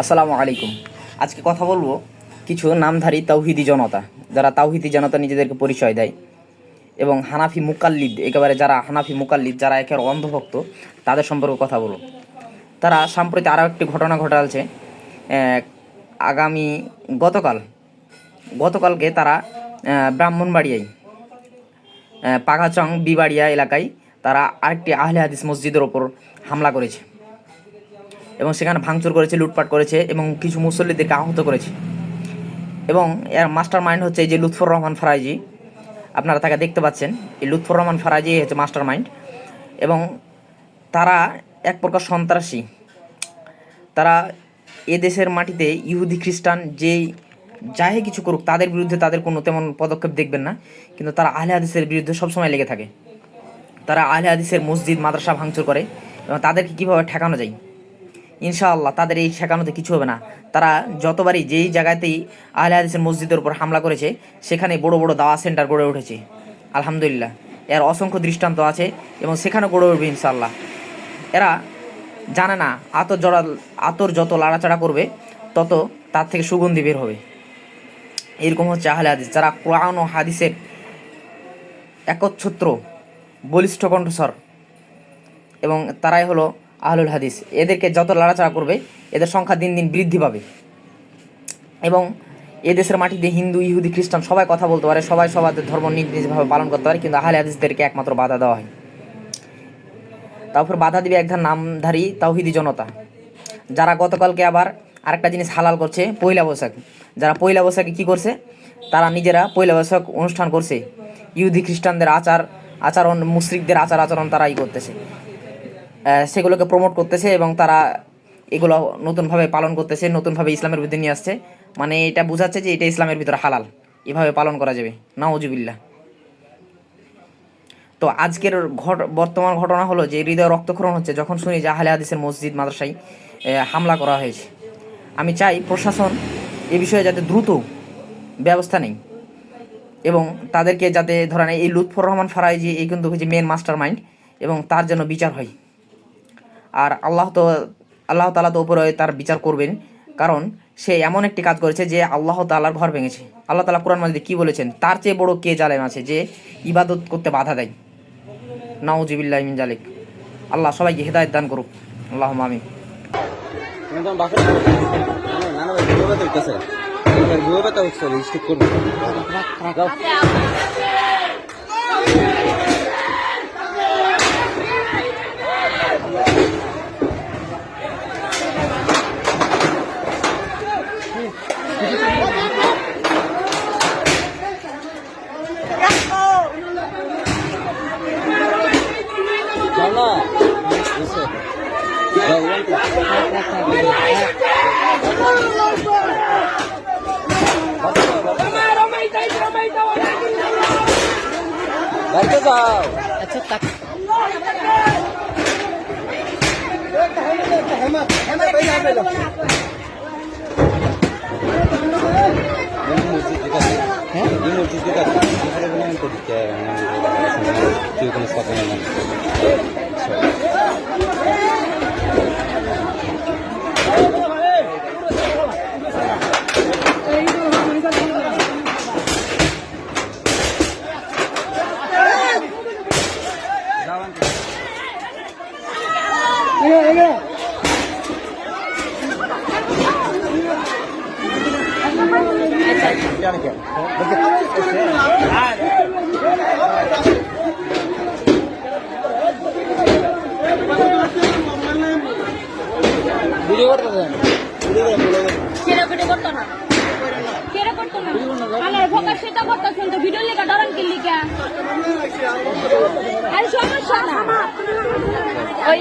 আসসালামু আলাইকুম। আজকে কথা বলব কিছু নামধারী তাওহিদি জনতা, যারা তাওহিদি জনতা নিজেদেরকে পরিচয় দেয় এবং হানাফি মুকাল্লিদ, একেবারে যারা হানাফি মুকাল্লিদ, যারা একের অন্ধভক্ত, তাদের সম্পর্কে কথা বলব। তারা সাম্প্রতি আরও একটি ঘটনা ঘটালছে আগামী গতকাল, গতকালকে তারা ব্রাহ্মণবাড়িয়ায় পাঘাচং বিবাড়িয়া এলাকায় তারা আরেকটি আহলে হাদিস মসজিদের ওপর হামলা করেছে। এবং সেখানে ভাঙচুর করেছে, লুটপাট করেছে এবং কিছু মুসল্লিদেরকে আহত করেছে। এবং এর মাস্টার মাইন্ড হচ্ছে এই যে লুৎফর রহমান ফারাইজি। আপনারা তাকে দেখতে পাচ্ছেন। এই লুৎফর রহমান ফারাইজি হচ্ছে মাস্টার মাইন্ড এবং তারা এক প্রকার সন্ত্রাসী। তারা এ দেশের মাটিতে ইহুদি, খ্রিস্টান যেই যাই কিছু করুক, তাদের বিরুদ্ধে তাদের কোনো তেমন পদক্ষেপ দেখবেন না। কিন্তু তারা আহলে হাদিসের বিরুদ্ধে সবসময় লেগে থাকে। তারা আহলে হাদিসের মসজিদ, মাদ্রাসা ভাঙচুর করে এবং তাদেরকে কীভাবে ঠেকানো যায়? ইনশাআল্লাহ তাদের এই ঠেকানোতে কিছু হবে না। তারা যতবারই যেই জায়গাতেই আহলে হাদিসের মসজিদের উপর হামলা করেছে, সেখানে বড় বড় দাওয়া সেন্টার গড়ে উঠেছে। আলহামদুলিল্লাহ, এর অসংখ্য দৃষ্টান্ত আছে এবং সেখানে গড়ে উঠবে ইনশাআল্লাহ। এরা জানে না আতর জড়া, আতর যত লাড়াচাড়া করবে, তত তার থেকে সুগন্ধি বের হবে। এরকম হচ্ছে আহলে হাদিস। যারা কোরআন ও হাদিসের একচ্ছত্র, বলিষ্ঠ কণ্ঠস্বর এবং তারাই হলো আহলুল হাদিস। এদেরকে যত লাড়াচাড়া করবে, এদের সংখ্যা দিন দিন বৃদ্ধি পাবে। এবং এদেশের মাটিতে হিন্দু, ইহুদি, খ্রিস্টান সবাই কথা বলতে পারে, সবাই সবার ধর্ম নিজ নিজভাবে পালন করতে পারে, কিন্তু আহলে হাদিসদেরকে একমাত্র বাধা দেওয়া হয়। তারপর বাধা দিবে একধার নামধারী তাওহিদি জনতা। যারা গতকালকে আবার আরেকটা জিনিস হালাল করছে, পয়লা বৈশাখ। যারা পয়লা বৈশাখে কী করছে, তারা নিজেরা পয়লা বৈশাখ অনুষ্ঠান করছে। ইহুদি খ্রিস্টানদের আচার, আচরণ মুসরিকদের আচার আচরণ তারা ই করতেছে। সেগুলোকে প্রমোট করতেছে এবং তারা এগুলো নতুনভাবে পালন করতেছে, নতুনভাবে ইসলামের ভিতরে নিয়ে আসছে। মানে এটা বোঝাচ্ছে যে এটা ইসলামের ভিতরে হালাল। এভাবে পালন করা যাবে। নাওজুবিল্লাহ তো আজকের ঘট, বর্তমান ঘটনা হলো যে হৃদয় রক্তক্ষরণ হচ্ছে, যখন শুনি যে আহলে হাদিসের মসজিদ, মাদ্রাসায় হামলা করা হয়েছে। আমি চাই প্রশাসন এ বিষয়ে যাতে দ্রুত ব্যবস্থা নেই এবং তাদেরকে যাতে ধরেন এই লুৎফর রহমান ফারাইজি, এই কিন্তু হচ্ছে মেন মাস্টার মাইন্ড এবং তার যেন বিচার হয়। আর আল্লাহ তো আল্লাহ তালা তো উপরে তার বিচার করবেন। কারণ সে এমন একটি কাজ করেছে যে আল্লাহ তালার ঘর ভেঙেছে। আল্লাহ তালা কোরআন মাজিদে কী বলেছেন? তার চেয়ে বড় কে জালেম আছে যে ইবাদত করতে বাধা দেয়? নাউজিবিল্লাহ মিন জালিক। আল্লাহ সবাইকে হেদায়ত দান করুক। আল্লাহ আমিন। তুমি তোমার বাড়িতে যাও হ্যাঁ এই মসজিদ তুই কোনো কথা নেই ভিডিও করতে কেরা ভিডিও করতো না। কেরা করতো না আমার ফোকাস সেটা করতেছেন তো ভিডিও লেখা ডরান কি লিখা আর সমস্যা না ওই